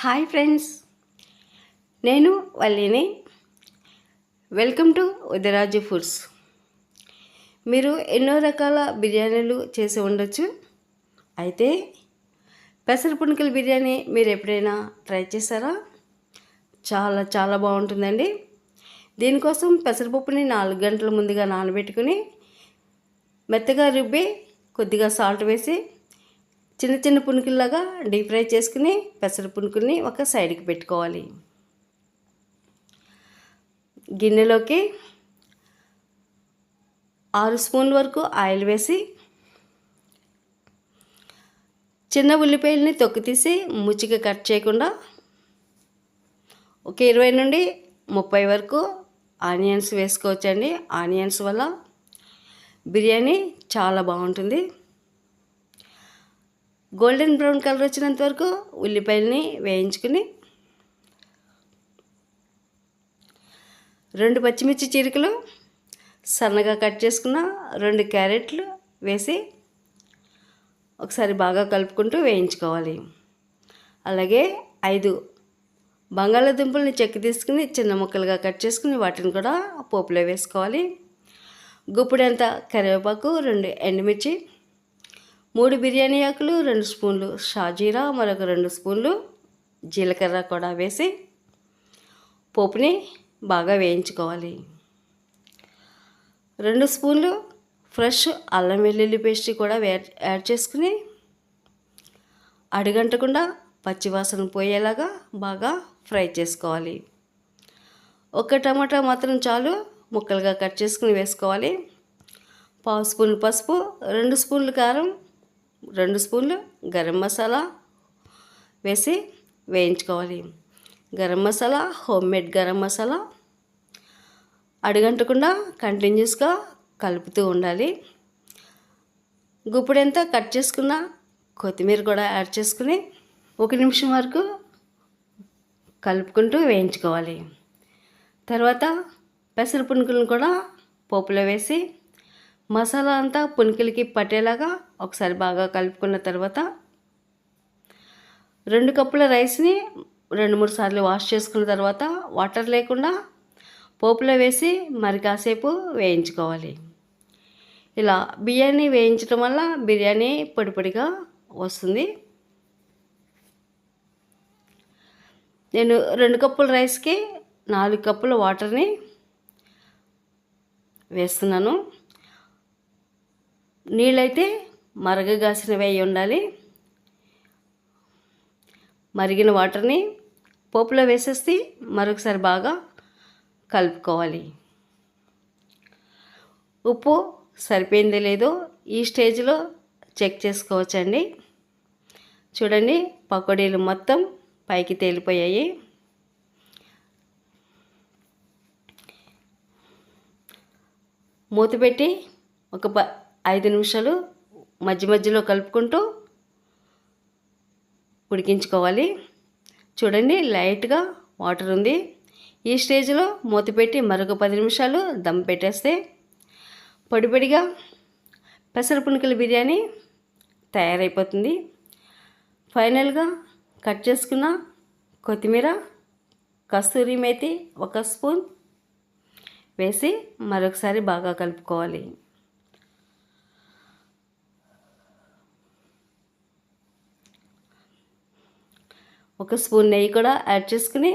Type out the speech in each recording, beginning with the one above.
Hi friends. నేను వల్లిని. Welcome to Udayaraju foods. మీరు ఎన్నో రకాల బిర్యానీలు చేసి ఉండొచ్చు. అయితే పెసర పుణుకుల బిర్యానీ మీరు ఎప్పుడైనా ట్రై చేశారా? చాలా చాలా బాగుంటుందండి. దీనికోసం పెసరపప్పుని నాలుగు గంటల ముందుగా నానబెట్టుకుని మెత్తగా రుబ్బి కొద్దిగా సాల్ట్ వేసి చిన్న చిన్న పునుకుల్లాగా డీప్ ఫ్రై చేసుకుని పెసర పునుకుల్ని ఒక సైడ్కి పెట్టుకోవాలి. గిన్నెలోకి ఆరు స్పూన్ల వరకు ఆయిల్ వేసి చిన్న ఉల్లిపాయలని తొక్కు తీసి ముచ్చిగా కట్ చేయకుండా ఒక ఇరవై నుండి ముప్పై వరకు ఆనియన్స్ వేసుకోవచ్చండి. ఆనియన్స్ వల్ల బిర్యానీ చాలా బాగుంటుంది. గోల్డెన్ బ్రౌన్ కలర్ వచ్చినంత వరకు ఉల్లిపాయలని వేయించుకుని రెండు పచ్చిమిర్చి చీరికలు సన్నగా కట్ చేసుకున్న రెండు క్యారెట్లు వేసి ఒకసారి బాగా కలుపుకుంటూ వేయించుకోవాలి. అలాగే ఐదు బంగాళాదుంపల్ని చెక్కి తీసుకుని చిన్న ముక్కలుగా కట్ చేసుకుని వాటిని కూడా పోపులో వేసుకోవాలి. గుప్పుడంత కరివేపాకు రెండు ఎండుమిర్చి మూడు బిర్యానీ ఆకులు రెండు స్పూన్లు షాజీరా మరొక రెండు స్పూన్లు జీలకర్ర కూడా వేసి పోపుని బాగా వేయించుకోవాలి. రెండు స్పూన్లు ఫ్రెష్ అల్లం వెల్లుల్లి పేస్ట్ కూడా యాడ్ చేసుకుని అడుగంటకుండా పచ్చివాసన పోయేలాగా బాగా ఫ్రై చేసుకోవాలి. ఒక టమాటా మాత్రం చాలు ముక్కలుగా కట్ చేసుకుని వేసుకోవాలి. పావు స్పూన్ పసుపు రెండు స్పూన్లు కారం రెండు స్పూన్లు గరం మసాలా వేసి వేయించుకోవాలి. గరం మసాలా హోమ్ మేడ్ గరం మసాలా అడుగంటకుండా కంటిన్యూస్గా కలుపుతూ ఉండాలి. గుప్పుడెంత కట్ చేసుకున్న కొత్తిమీర కూడా యాడ్ చేసుకుని ఒక నిమిషం వరకు కలుపుకుంటూ వేయించుకోవాలి. తర్వాత పెసర పునుకులను కూడా పోపులో వేసి మసాలా అంతా పునుకులకి పట్టేలాగా ఒకసారి బాగా కలుపుకున్న తర్వాత రెండు కప్పుల రైస్ని రెండు మూడు సార్లు వాష్ చేసుకున్న తర్వాత వాటర్ లేకుండా పోపులో వేసి మరి కాసేపు వేయించుకోవాలి. ఇలా బియ్యాన్ని వేయించడం వల్ల బిర్యానీ పొడి పొడిగా వస్తుంది. నేను రెండు కప్పుల రైస్కి నాలుగు కప్పుల వాటర్ని వేస్తున్నాను. నీళ్ళైతే మరగగాసినవి అయి ఉండాలి. మరిగిన వాటర్ని పోపులో వేసేసి మరొకసారి బాగా కలుపుకోవాలి. ఉప్పు సరిపోయిందో లేదో ఈ స్టేజ్లో చెక్ చేసుకోవచ్చండి. చూడండి పకోడీలు మొత్తం పైకి తేలిపోయాయి. మూత పెట్టి ఒక ప ఐదు నిమిషాలు మధ్య మధ్యలో కలుపుకుంటూ ఉడికించుకోవాలి. చూడండి లైట్గా వాటర్ ఉంది. ఈ స్టేజ్లో మూత పెట్టి మరొక పది నిమిషాలు దమ్ పెట్టేస్తే పొడిపొడిగా పెసర పునుకుల బిర్యానీ తయారైపోతుంది. ఫైనల్గా కట్ చేసుకున్న కొత్తిమీర కస్తూరి మేతి ఒక స్పూన్ వేసి మరొకసారి బాగా కలుపుకోవాలి. ఒక స్పూన్ నెయ్యి కూడా యాడ్ చేసుకుని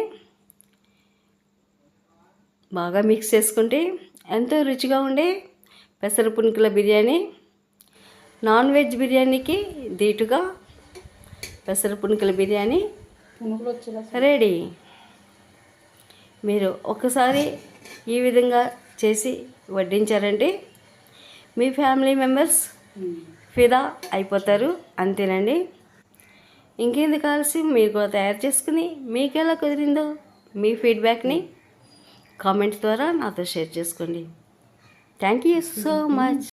బాగా మిక్స్ చేసుకుంటే ఎంతో రుచిగా ఉండే పెసర పునుకుల బిర్యానీ. నాన్ వెజ్ బిర్యానీకి దీటుగా పెసర పునుకుల బిర్యానీ రెడీ. మీరు ఒకసారి ఈ విధంగా చేసి వడ్డించారంటే మీ ఫ్యామిలీ మెంబర్స్ ఫిదా అయిపోతారు అంతేనండి. ఇంకేంది కావాల్సి మీరు కూడా తయారు చేసుకుని మీకు ఎలా కుదిరిందో మీ ఫీడ్బ్యాక్ని కామెంట్స్ ద్వారా నాతో షేర్ చేసుకోండి. Thank you so much